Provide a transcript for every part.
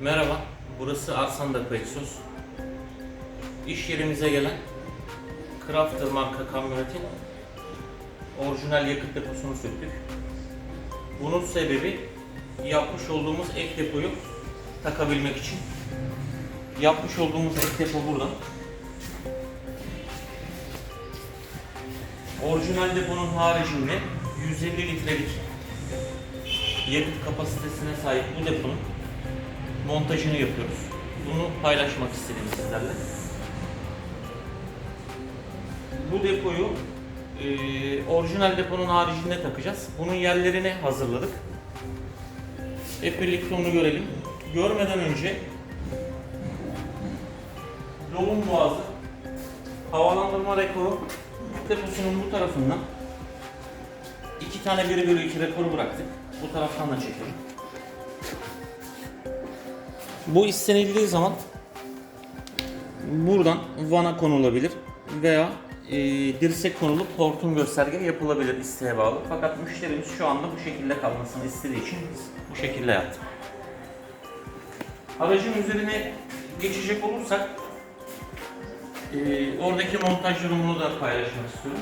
Merhaba, burası Arslan Depo Exos. İş yerimize gelen Crafter marka kamyonetin orijinal yakıt deposunu söktük. Bunun sebebi yapmış olduğumuz ek depoyu takabilmek için. Yapmış olduğumuz ek depo burada. Orijinal deponun haricinde 150 litrelik yakıt kapasitesine sahip bu deponun montajını yapıyoruz. Bunu paylaşmak istedim sizlerle. Bu depoyu e, orijinal deponun haricinde takacağız. Bunun yerlerini hazırladık. Hep birlikte onu görelim. Görmeden önce dolum boğazı havalandırma rekoru deposunun bu tarafından iki tane 1 bölü 2 rekoru bıraktık. Bu taraftan da çekelim. Bu istenildiği zaman buradan vana konulabilir veya e, dirsek konulup hortum gösterge yapılabilir isteğe bağlı. Fakat müşterimiz şu anda bu şekilde kalmasını istediği için biz bu şekilde yaptık. Aracın üzerine geçecek olursak e, oradaki montaj durumunu da paylaşmak istiyorum.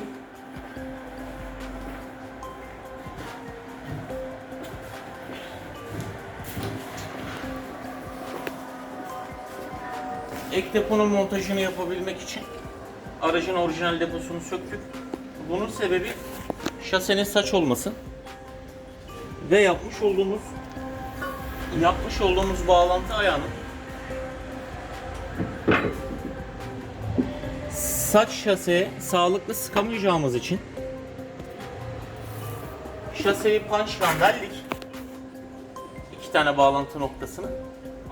Ek deponun montajını yapabilmek için aracın orijinal deposunu söktük. Bunun sebebi şasenin saç olması ve yapmış olduğumuz yapmış olduğumuz bağlantı ayağının saç şaseye sağlıklı sıkamayacağımız için şaseyi punchla deldik. İki tane bağlantı noktasını.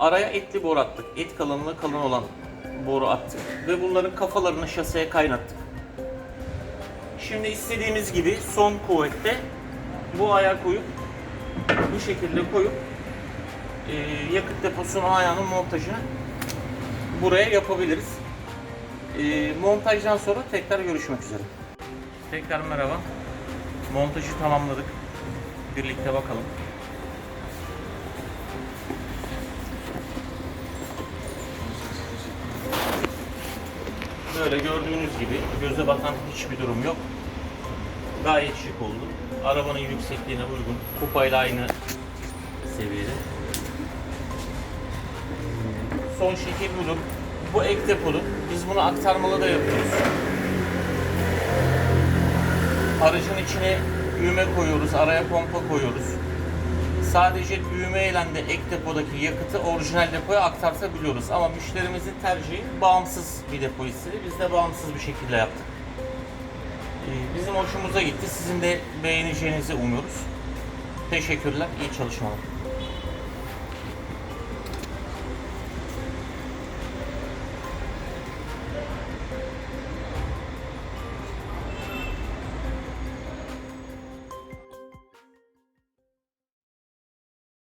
Araya etli boru attık. Et kalınlığı kalın olan boru attık. Ve bunların kafalarını şaseye kaynattık. Şimdi istediğimiz gibi son kuvvette bu ayağı koyup bu şekilde koyup e, yakıt deposunun ayağının montajını buraya yapabiliriz. E, montajdan sonra tekrar görüşmek üzere. Tekrar merhaba. Montajı tamamladık. Birlikte bakalım. Böyle gördüğünüz gibi göze batan hiçbir durum yok. Gayet şık oldu. Arabanın yüksekliğine uygun. Kupayla aynı seviyede. Son şekil budur. Bu ek depodur. Biz bunu aktarmalı da yapıyoruz. Aracın içine düğme koyuyoruz, araya pompa koyuyoruz. Sadece düğmeyle de ek depodaki yakıtı orijinal depoya aktartabiliyoruz. Ama müşterimizin tercihi bağımsız bir depo istedi. Biz de bağımsız bir şekilde yaptık. Ee, Bizim hoşumuza gitti. Sizin de beğeneceğinizi umuyoruz. Teşekkürler, iyi çalışmalar.